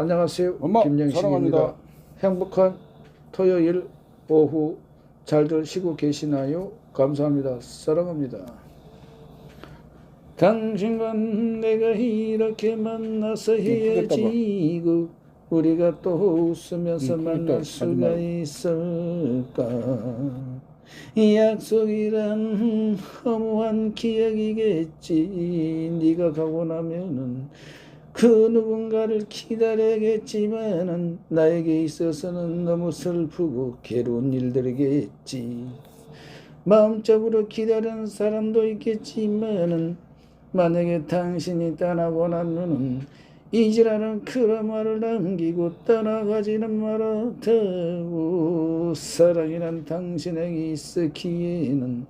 안녕하세요. 엄마, 김영식입니다. 사랑합니다. 행복한 토요일 오후 잘들 쉬고 계시나요? 감사합니다. 사랑합니다. 당신과 내가 이렇게 만나서. 헤어지고 우리가 또 웃으면서 음, 만날 수가. 있을까 약속이란 허무한 기억이겠지 네가 가고 나면은 그 누군가를 기다려야겠지만은 나에게 있어서는 너무 슬프고 괴로운 일들이겠지. 마음적으로 기다리는 사람도 있겠지만은 만약에 당신이 떠나고 나면은 이지라는 그런 말을 남기고 떠나가지는 말았다고 사랑이란 당신에게 있었기에는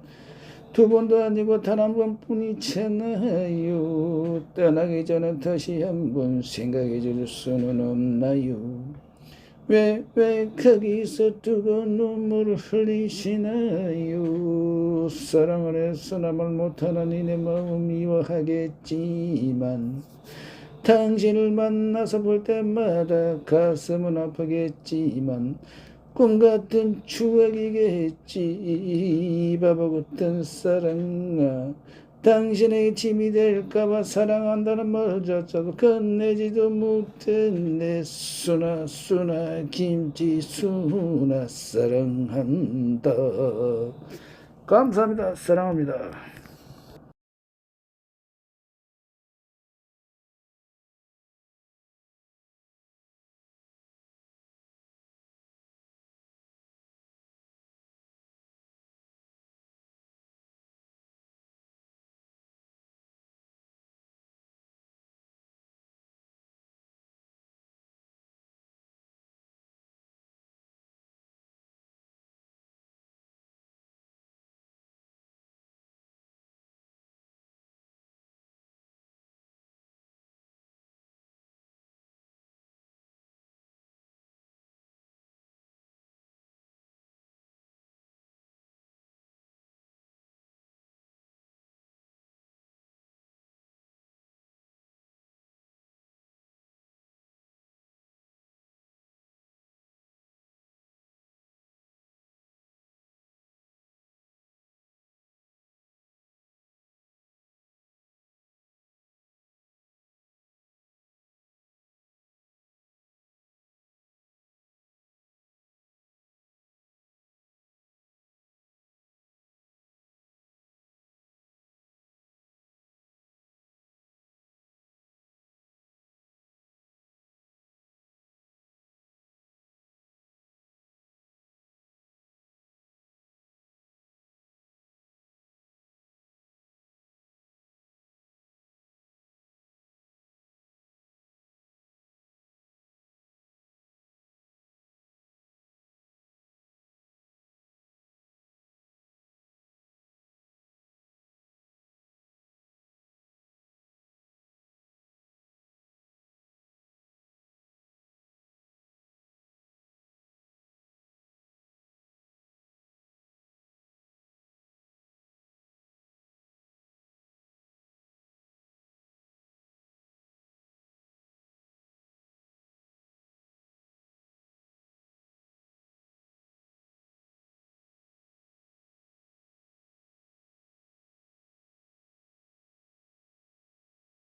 두 번도 아니고 단 한 번뿐이잖아요. 떠나기 전에 다시 한 번 생각해 줄 수는 없나요? 왜, 왜 거기서 두고 눈물을 흘리시나요? 사랑을 해서 남을 못하는 이내 마음 미워하겠지만 당신을 만나서 볼 때마다 가슴은 아프겠지만 꿈 같은 추억이겠지. 바보 같은 사랑아. 당신의 짐이 될까봐 사랑한다는 말조차도 못한 내 수나 수나 김치 수나 사랑한다. 감사합니다. 사랑합니다